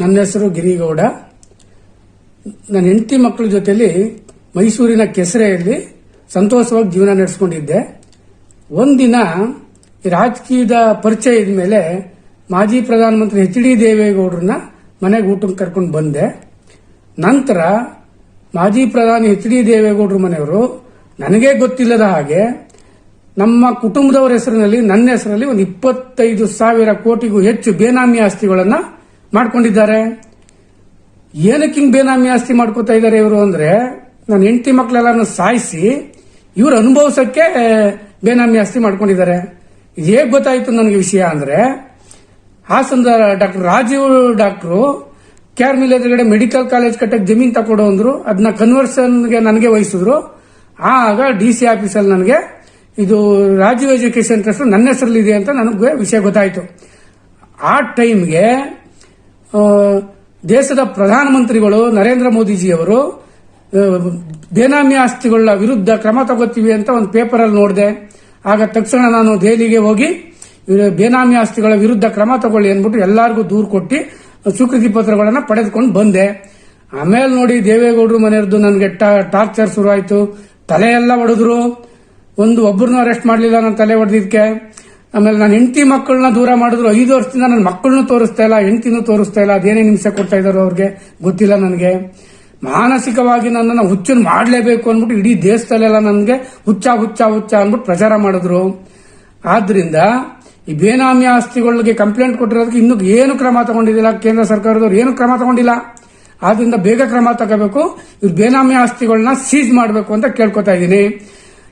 ನನ್ನ ಹೆಸರು ಗಿರಿಗೌಡ. ನನ್ನ ಹೆಂಡತಿ ಮಕ್ಕಳ ಜೊತೆಯಲ್ಲಿ ಮೈಸೂರಿನ ಕೆಸರೆಯಲ್ಲಿ ಸಂತೋಷವಾಗಿ ಜೀವನ ನಡೆಸ್ಕೊಂಡಿದ್ದೆ. ಒಂದಿನ ರಾಜಕೀಯದ ರಾಜಕೀಯದ ಪರಿಚಯದ ಮೇಲೆ ಮಾಜಿ ಪ್ರಧಾನಮಂತ್ರಿ ಎಚ್ ಡಿ ದೇವೇಗೌಡರನ್ನ ಮನೆಗೆ ಊಟಕ್ಕೆ ಕರ್ಕೊಂಡು ಬಂದೆ. ನಂತರ ಮಾಜಿ ಪ್ರಧಾನಿ ಎಚ್ ಡಿ ದೇವೇಗೌಡರ ಮನೆಯವರು ನನಗೆ ಗೊತ್ತಿಲ್ಲದ ಹಾಗೆ ನಮ್ಮ ಕುಟುಂಬದವರ ಹೆಸರಿನಲ್ಲಿ ನನ್ನ ಹೆಸರಲ್ಲಿ ಒಂದು ಇಪ್ಪತ್ತೈದು ಸಾವಿರ ಕೋಟಿಗೂ ಹೆಚ್ಚು ಬೇನಾಮಿ ಆಸ್ತಿಗಳನ್ನ ಮಾಡ್ಕೊಂಡಿದ್ದಾರೆ. ಏನಕ್ಕೆ ಹಿಂಗ್ ಬೇನಾಮಿ ಆಸ್ತಿ ಮಾಡ್ಕೋತಾ ಇದ್ದಾರೆ ಇವರು ಅಂದ್ರೆ, ನನ್ನ ಹೆಂಡತಿ ಮಕ್ಕಳೆಲ್ಲರನ್ನು ಸಾಯಿಸಿ ಇವರು ಅನುಭವಿಸಕ್ಕೆ ಬೇನಾಮಿ ಆಸ್ತಿ ಮಾಡ್ಕೊಂಡಿದ್ದಾರೆ. ಇದು ಹೇಗೆ ಗೊತ್ತಾಯಿತು ನನಗೆ ವಿಷಯ ಅಂದ್ರೆ, ಹಾಸನದ doctor Rajeev doctor KR mill ಎದುರುಗಡೆ ಮೆಡಿಕಲ್ ಕಾಲೇಜ್ ಕಟ್ಟಕ್ಕೆ ಜಮೀನ್ ತಕೊಡು ಅಂದ್ರು. ಅದನ್ನ ಕನ್ವರ್ಷನ್ಗೆ ನನಗೆ ವಹಿಸಿದ್ರು. ಆಗ ಡಿ ಸಿ ಆಫೀಸಲ್ಲಿ ನನಗೆ ಇದು ರಾಜೀವ್ ಎಜುಕೇಶನ್ ಟ್ರಸ್ಟ್ ನನ್ನ ಹೆಸರಲ್ಲಿ ಇದೆ ಅಂತ ನನಗೆ ವಿಷಯ ಗೊತ್ತಾಯಿತು. ಆ ಟೈಮ್ಗೆ ದೇಶದ ಪ್ರಧಾನಮಂತ್ರಿಗಳು ನರೇಂದ್ರ ಮೋದಿಜಿಯವರು ಬೇನಾಮಿ ಆಸ್ತಿಗಳ ವಿರುದ್ಧ ಕ್ರಮ ತಗೋತೀವಿ ಅಂತ ಒಂದು ಪೇಪರಲ್ಲಿ ನೋಡಿದೆ. ಆಗ ತಕ್ಷಣ ನಾನು ದೆಹಲಿಗೆ ಹೋಗಿ ಬೇನಾಮಿ ಆಸ್ತಿಗಳ ವಿರುದ್ಧ ಕ್ರಮ ತಗೊಳ್ಳಿ ಅಂದ್ಬಿಟ್ಟು ಎಲ್ಲರಿಗೂ ದೂರು ಕೊಟ್ಟು ಸ್ವೀಕೃತಿ ಪತ್ರಗಳನ್ನು ಪಡೆದುಕೊಂಡು ಬಂದೆ. ಆಮೇಲೆ ನೋಡಿ ದೇವೇಗೌಡರು ಮನೆಯವ್ರದ್ದು ನನಗೆ ಟಾರ್ಚರ್ ಶುರುವಾಯಿತು. ತಲೆ ಎಲ್ಲ ಹೊಡೆದ್ರು ಒಂದು ಒಬ್ಬರನ್ನೂ ಅರೆಸ್ಟ್ ಮಾಡಲಿಲ್ಲ ನನ್ನ ತಲೆ ಹೊಡೆದಿದ್ಕೆ ಆಮೇಲೆ ನನ್ನ ಹೆಂಡತಿ ಮಕ್ಕಳನ್ನ ದೂರ ಮಾಡಿದ್ರು ಐದು ವರ್ಷದಿಂದ ನನ್ನ ಮಕ್ಕಳನ್ನ ತೋರಿಸ್ತಾ ಇಲ್ಲ, ಹೆಂಡತಿನೂ ತೋರಿಸ್ತಾ ಇಲ್ಲ, ಅದೇನೇ ಹಿಂಸೆ ಕೊಡ್ತಾ ಇದಾರೋ ಅವ್ರಿಗೆ ಗೊತ್ತಿಲ್ಲ ನನಗೆ. ಮಾನಸಿಕವಾಗಿ ನನ್ನನ್ನು ಹುಚ್ಚನ್ನು ಮಾಡಲೇಬೇಕು ಅಂದ್ಬಿಟ್ಟು ಇಡೀ ದೇಶದಲ್ಲೆಲ್ಲ ನನಗೆ ಹುಚ್ಚ ಹುಚ್ಚ ಹುಚ್ಚ ಅಂದ್ಬಿಟ್ಟು ಪ್ರಚಾರ ಮಾಡಿದ್ರು. ಆದ್ರಿಂದ ಈ ಬೇನಾಮಿ ಆಸ್ತಿಗಳಿಗೆ ಕಂಪ್ಲೇಂಟ್ ಕೊಟ್ಟಿರೋದಕ್ಕೆ ಇನ್ನೂ ಏನು ಕ್ರಮ ತಗೊಂಡಿದ್ದಿಲ್ಲ ಕೇಂದ್ರ ಸರ್ಕಾರದವ್ರು, ಏನು ಕ್ರಮ ತಗೊಂಡಿಲ್ಲ. ಆದ್ರಿಂದ ಬೇಗ ಕ್ರಮ ತಗೋಬೇಕು, ಇವ್ರು ಬೇನಾಮಿ ಆಸ್ತಿಗಳನ್ನ ಸೀಸ್ ಮಾಡಬೇಕು ಅಂತ ಕೇಳ್ಕೊತಾ ಇದ್ದೀನಿ.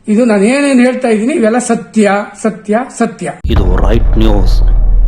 ಇದು ನಾನು ಏನೇನು ಹೇಳ್ತಾ ಇದ್ದೀನಿ? ಇವೆಲ್ಲ ಸತ್ಯ ಸತ್ಯ ಸತ್ಯ. ಇದು ರೈಟ್ ನ್ಯೂಸ್